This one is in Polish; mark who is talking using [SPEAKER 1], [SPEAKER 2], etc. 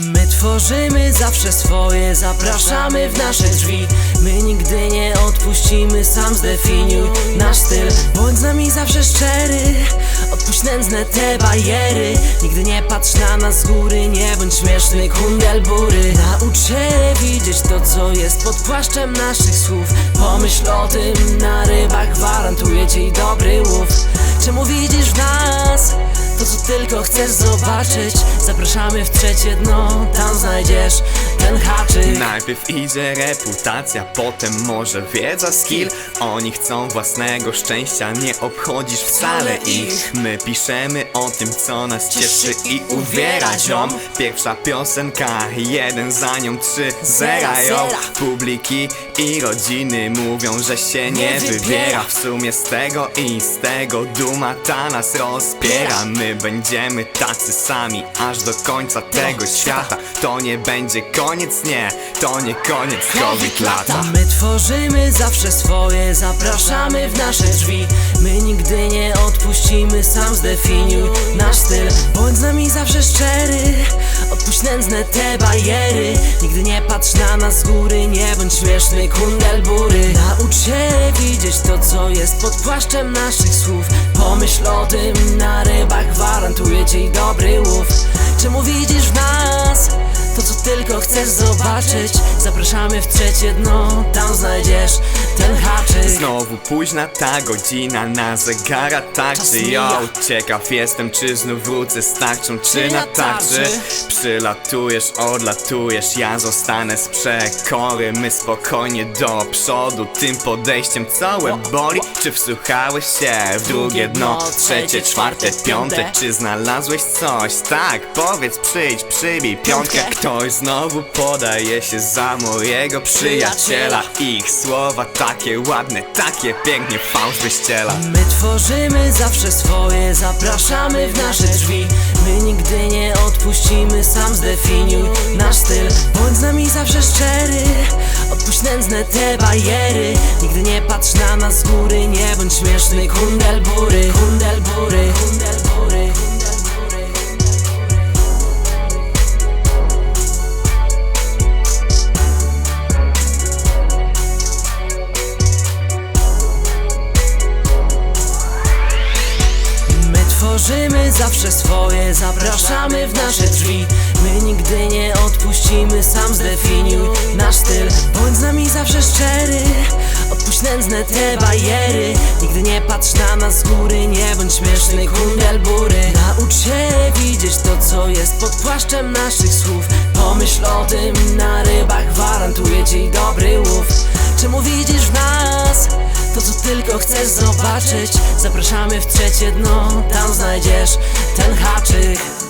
[SPEAKER 1] My tworzymy zawsze swoje, zapraszamy w nasze drzwi. My nigdy nie odpuścimy, sam zdefiniuj nasz styl. Bądź z nami zawsze szczery, odpuść nędzne te bariery. Nigdy nie patrz na nas z góry, nie bądź śmieszny kundelbury Naucz się widzieć to co jest pod płaszczem naszych słów. Pomyśl o tym na rybach, gwarantuję ci dobry łów Czemu widzisz w nas? To co tylko chcesz zobaczyć. Zapraszamy w trzecie dno Tam znajdziesz ten haczyk.
[SPEAKER 2] Najpierw idzie reputacja, potem może wiedza, skill. Oni chcą własnego szczęścia, nie obchodzisz wcale ich. My piszemy o tym, co nas cieszy i uwiera ziom. Pierwsza piosenka, jeden za nią trzy zera ją Publiki i rodziny mówią, że się nie wybiera. W sumie z tego i z tego duma ta nas rozpiera. My będziemy tacy sami, aż do końca tego świata. To nie będzie koniec, nie, to nie koniec COVID lata.
[SPEAKER 1] My tworzymy zawsze swoje, zapraszamy w nasze drzwi. My nigdy odpuścimy, sam zdefiniuj nasz styl. Bądź z nami zawsze szczery, odpuść nędzne te bariery. Nigdy nie patrz na nas z góry, nie bądź śmieszny kundelbury Naucz się widzieć to co jest pod płaszczem naszych słów. Pomyśl o tym na rybach, gwarantuję ci dobry łów Czemu widzisz w nas? Tylko chcesz zobaczyć. Zapraszamy w trzecie dno Tam znajdziesz ten haczyk.
[SPEAKER 2] Znowu późna ta godzina na zegara tarczy. Yo, ciekaw jestem czy znów wrócę z tarczą czy na tarczy Przylatujesz, odlatujesz, ja zostanę z przekory. My spokojnie do przodu, tym podejściem całe boli. Czy wsłuchałeś się w drugie dno, trzecie, czwarte, piąte? Czy znalazłeś coś? Tak, powiedz przyjdź, przybij piątkę. Ktoś znowu podaje się za mojego przyjaciela. Ich słowa takie ładne, takie pięknie fałsz wyściela.
[SPEAKER 1] My tworzymy zawsze swoje Zapraszamy w nasze drzwi. My nigdy nie odpuścimy Sam zdefiniuj nasz styl. Bądź z nami zawsze szczery Odpuść nędzne te bariery. Nigdy nie patrz na nas z góry Nie bądź śmieszny kundelbury Kundelbury Kundelbury My tworzymy zawsze swoje, zapraszamy w nasze drzwi. My nigdy nie odpuścimy, sam zdefiniuj nasz styl. Bądź z nami zawsze szczery, odpuść nędzne te bariery. Nigdy nie patrz na nas z góry, nie bądź śmieszny kundelbury Naucz się widzieć to co jest pod płaszczem naszych słów. Pomyśl o tym tylko chcesz zobaczyć. Zapraszamy w trzecie dno Tam znajdziesz ten haczyk